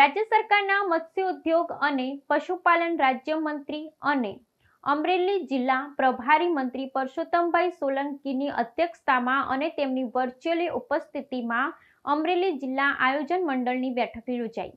રાજ્ય સરકારના મત્સ્ય ઉદ્યોગ અને પશુપાલન રાજ્યમંત્રી અને અમરેલી જિલ્લા પ્રભારી મંત્રી પરસોત્તમભાઈ સોલંકીની અધ્યક્ષતામાં અને તેમની વર્ચ્યુઅલી ઉપસ્થિતિમાં અમરેલી જિલ્લા આયોજન મંડળની બેઠક યોજાઈ.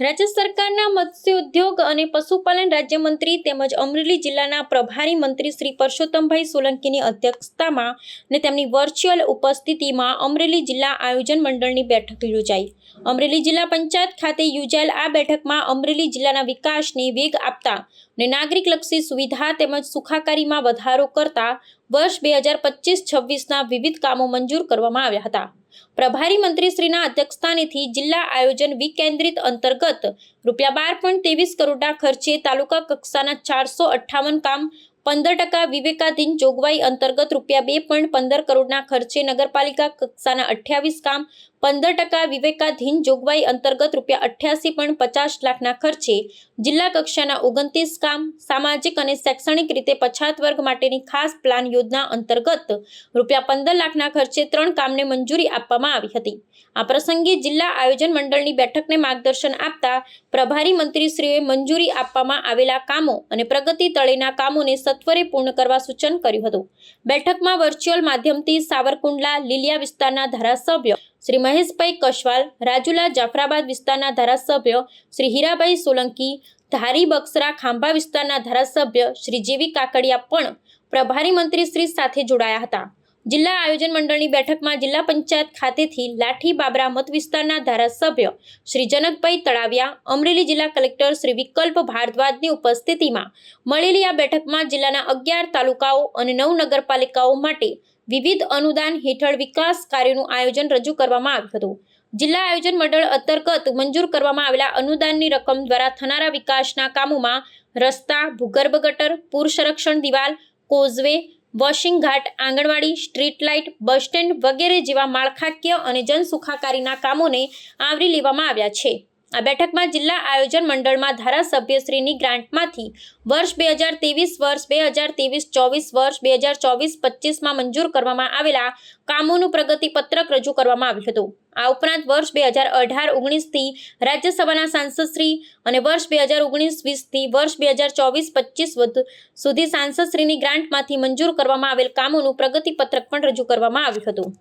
રાજ્ય સરકારના મત્સ્ય ઉદ્યોગ અને પશુપાલન રાજ્યમંત્રી તેમજ અમરેલી જિલ્લાના પ્રભારી મંત્રી શ્રી પરસોત્તમભાઈ સોલંકીની અધ્યક્ષતામાં અને તેમની વર્ચ્યુઅલ ઉપસ્થિતિમાં અમરેલી જિલ્લા આયોજન મંડળની બેઠક યોજાઈ. અમરેલી જિલ્લા પંચાયત ખાતે યોજાયેલ આ બેઠકમાં અમરેલી જિલ્લાના વિકાસને વેગ આપતા અને નાગરિકલક્ષી સુવિધા તેમજ સુખાકારીમાં વધારો કરતા વર્ષ બે હજાર પચીસ છવ્વીસના વિવિધ કામો મંજૂર કરવામાં આવ્યા હતા. પ્રભારી મંત્રીશ્રીના અધ્યક્ષસ્થાનેથી જિલ્લા આયોજન વિકેન્દ્રિત અંતર્ગત રૂપિયા બાર પોઈન્ટ ત્રેવીસ કરોડના ખર્ચે તાલુકા કક્ષાના ચારસો અઠ્ઠાવન કામ પંદર ટકા વિવેકાધીન જોગવાઈ અંતર્ગત રૂપિયા બે પોઈન્ટ પંદર કરોડના ખર્ચે નગરપાલિકા કક્ષાના અઠ્યાવીસ કામ, પંદર ટકા વિવેકાધીન જોગવાઈ અંતર્ગત રૂપિયા અઠ્યાસી પોઈન્ટ પચાસ લાખના ખર્ચે જિલ્લા કક્ષાના ઓગણત્રીસ કામ, સામાજિક અને શૈક્ષણિક રીતે પછાત વર્ગ માટેની ખાસ પ્લાન યોજના અંતર્ગત રૂપિયા પંદર લાખના ખર્ચે ત્રણ કામને મંજૂરી આપવામાં આવી હતી. આ પ્રસંગે જિલ્લા આયોજન મંડળની બેઠકને માર્ગદર્શન આપતા પ્રભારી મંત્રીશ્રીએ મંજૂરી આપવામાં આવેલા કામો અને પ્રગતિ તળેના કામોને સત્વરે પૂર્ણ કરવા સૂચન કર્યું હતું. બેઠકમાં વર્ચ્યુઅલ માધ્યમથી સાવરકુંડલા, લીલિયા વિસ્તારના ધારાસભ્ય શ્રી મહેશભાઈ કશવાલ, રાજુલા જાફરાબાદ વિસ્તારના ધારાસભ્ય શ્રી હીરાભાઈ સોલંકી, ધારી બક્સરા ખાંભા વિસ્તારના ધારાસભ્ય શ્રી જેવી કાકડિયા પણ પ્રભારી મંત્રી શ્રી સાથે જોડાયા હતા. જિલ્લા આયોજન મંડળની બેઠકમાં જિલ્લા પંચાયત ખાતેથી લાઠી બાબરા મત વિસ્તારના ધારાસભ્ય શ્રી જનકભાઈ તળાવિયા, અમરેલી જિલ્લા કલેક્ટર શ્રી વિકલ્પ ભારદ્વાજની ઉપસ્થિતિમાં મળેલી આ બેઠકમાં જિલ્લાના અગિયાર તાલુકાઓ અને નવ નગરપાલિકાઓ માટે વિવિધ અનુદાન હેઠળ વિકાસ કાર્યોનું આયોજન રજૂ કરવામાં આવ્યું હતું. જિલ્લા આયોજન મંડળ અંતર્ગત મંજૂર કરવામાં આવેલા અનુદાનની રકમ દ્વારા થનારા વિકાસના કામોમાં રસ્તા, ભૂગર્ભ ગટર, પૂર સંરક્ષણ દિવાલ, causeway washing ghat, anganwadi, street light, bus stand વગેરે જેવા માળખાકીય અને જનસુખાકારીના કામોને આવરી લેવામાં આવ્યા છે. આ બેઠકમાં જિલ્લા આયોજન મંડળમાં ધારાસભ્યશ્રીની ગ્રાન્ટમાંથી વર્ષ બે હજાર ત્રેવીસ, વર્ષ બે હજાર ત્રેવીસ, ચોવીસ, વર્ષ બે હજાર ચોવીસ, પચીસમાં મંજૂર કરવામાં આવેલા કામોનું પ્રગતિપત્રક રજૂ કરવામાં આવ્યું હતું. આ ઉપરાંત વર્ષ બે હજાર અઢાર ઓગણીસથી રાજ્યસભાના સાંસદશ્રી અને વર્ષ બે હજાર ઓગણીસ વીસથી વર્ષ બે હજાર ચોવીસ, પચીસ સુધી સાંસદશ્રીની ગ્રાન્ટમાંથી મંજૂર કરવામાં આવેલ કામોનું પ્રગતિપત્રક પણ રજૂ કરવામાં આવ્યું હતું.